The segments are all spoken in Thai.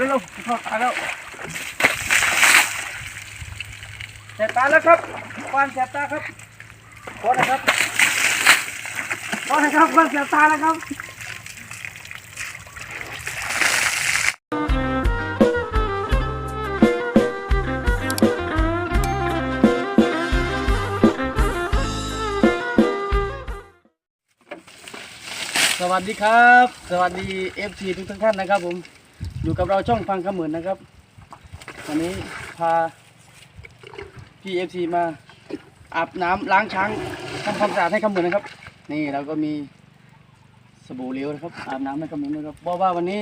เร็วๆเข้าตาแล้วแสบตาแล้วครับควันแสบตาครับพอนะครับพอนะครับควันแสบตาแล้วครับสวัสดีครับ สวัสดีเอฟซีทุกท่านนะครับผม อยู่กับเราช่องฟังขมื่นนะครับ วันนี้พาพี่เอฟซีมาอาบน้ำล้างช้างทำความสะอาดให้ขมื่นนะครับ นี่เราก็มีสบู่เหลวนะครับ อาบน้ำให้ขมื่นนะครับเพราะว่าวันนี้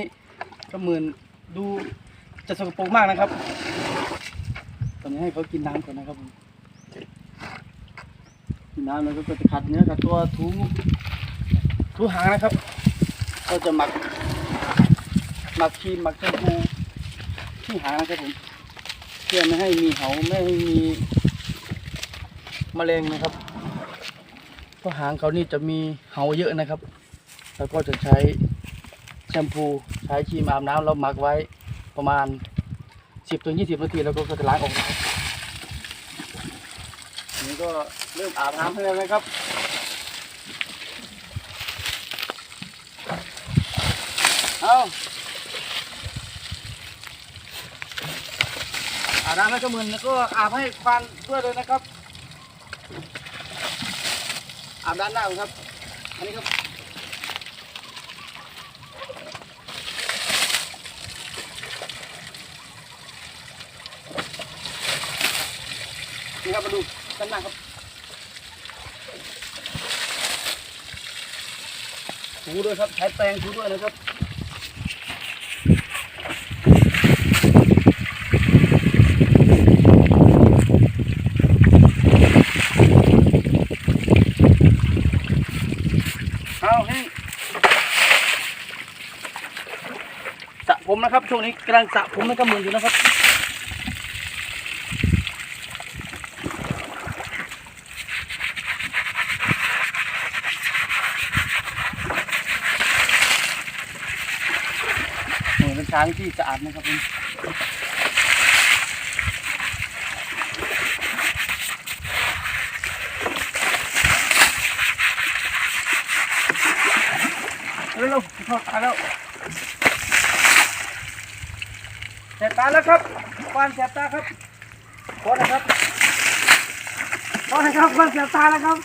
ขมื่นดูจะสกปรกมากนะครับ ตอนนี้ให้เขากินน้ำก่อนนะครับผมกินน้ำแล้วก็จะขัดเนื้อขัดตัวถูทุหางนะครับ ก็จะหมัก หมักครีมหมักแชมพูที่หางนะครับผมเพื่อไม่ให้มีเหาไม่ให้มีมะเร็งนะครับเพราะหางเขานี่จะมีเหาเยอะนะครับ แล้วก็จะใช้แชมพูใช้ครีมอาบน้ำแล้วหมักไว้ประมาณ 10ถึง20 นาทีแล้วก็จะล้างออกนะครับอันนี้ก็เริ่มอาบน้ำให้แล้วนะครับเอาอาบ น้ำให้กระมือนแล้วก็อาบให้ควันด้วยเลยนะครับ อาบด้านหน้าครับ อันนี้ครับนี่ครับมาดูด้านหน้าครับถูด้วยครับใช้แปรงถูด้วยนะครับ เอาให้สระผมนะครับ ช่วงนี้กำลังสระผมให้กำมืออยู่นะครับโอ้ยเป็นช้างที่สะอาดนะครับผม เร็วๆเข้าตาแล้วแสบตาแล้วครับควันแสบตาครับพอนะครับพอนะครับควันแสบตาแล้วครับ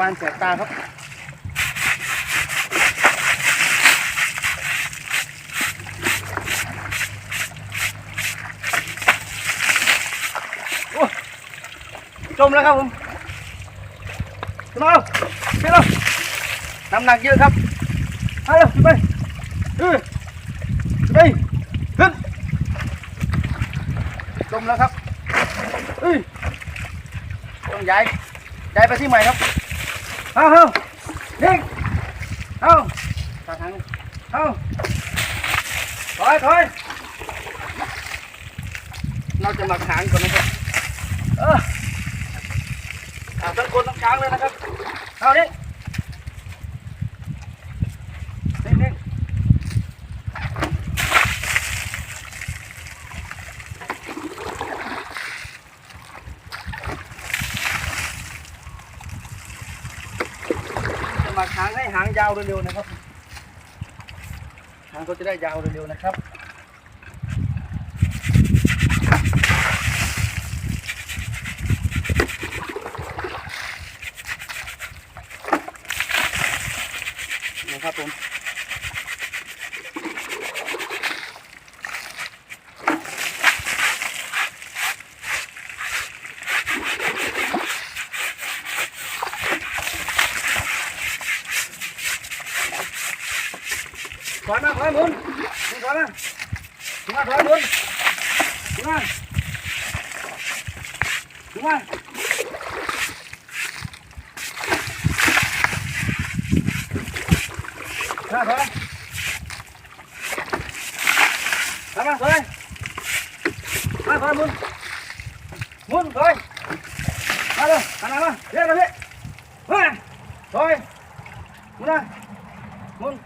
ปานแสบตาครับ จมแล้วครับผมขึ้นมาขึ้นมาน้ำหนักเยอะครับมาเร็วขึ้นไปเออขึ้นไปขึ้นจมแล้วครับเอ้ยต้องย้ายย้ายไปที่ใหม่ครับเอาเอาเด็กเอาตาทางเอาถอยถอยเราจะหมักหางก่อนนะครับเออ ทั้งคนทั้งช้างเลยนะครับเอาดินิ่งนิ่งจะมักหางให้หางยาวเร็วๆนะครับ หางก็จะได้ยาวเร็วๆนะครับผม ถอยมาถอยหมุนหมุนถอยมาถึงมาถอยหมุนถึงมาถึงมาถ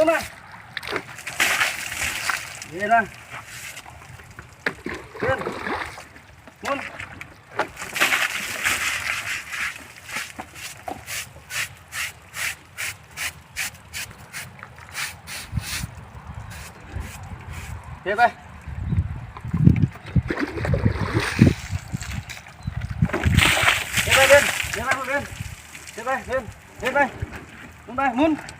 อยถอยถอยมาถอยมาถอยหมุนหมุนถอยมา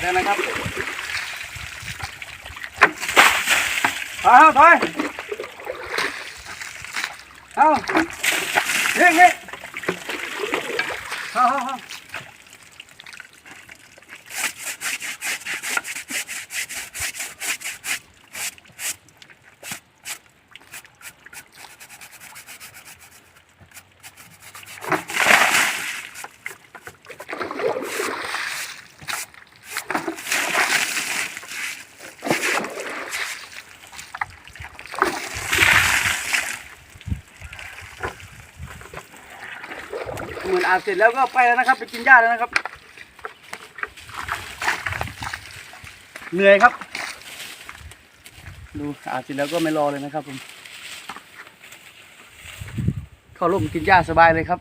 แล้วนะครับเอาเอาถอยเอาเร่งเร่งเอาเอาเอา อาบเสร็จแล้วก็ไปแล้วนะครับ ไปกินหญ้าแล้วนะครับ เหนื่อยครับ ดูอาบเสร็จแล้วก็ไม่รอเลยนะครับผมเข้าร่มกินหญ้าสบายเลยครับ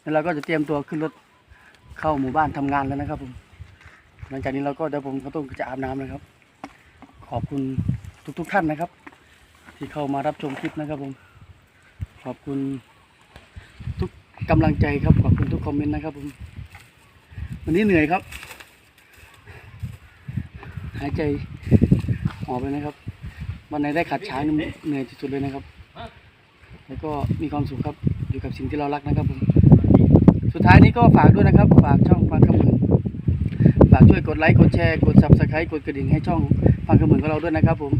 แล้วเราก็จะเตรียมตัวขึ้นรถเข้าหมู่บ้านทำงานแล้วนะครับ ผม หลังจากนี้เราก็เดี๋ยวผมก็ต้องจะอาบน้ำนะครับ ขอบคุณทุกๆท่านนะครับ ที่เข้ามารับชมคลิปนะครับผม ขอบคุณ กำลังใจครับขอบคุณทุกคอมเมนต์นะครับผมวันนี้เหนื่อยครับ หายใจหอบเลยนะครับ วันไหนได้ขัดช้างเหนื่อยที่สุดเลยนะครับ แล้วก็มีความสุขครับอยู่กับสิ่งที่เรารักนะครับผมสุดท้ายนี้ก็ฝากด้วยนะครับ ฝากช่องฟังขมืนฝากช่วยกดไลค์กดแชร์กด subscribe กดกระดิ่งให้ช่องฟังขมืนของเราด้วยนะครับผม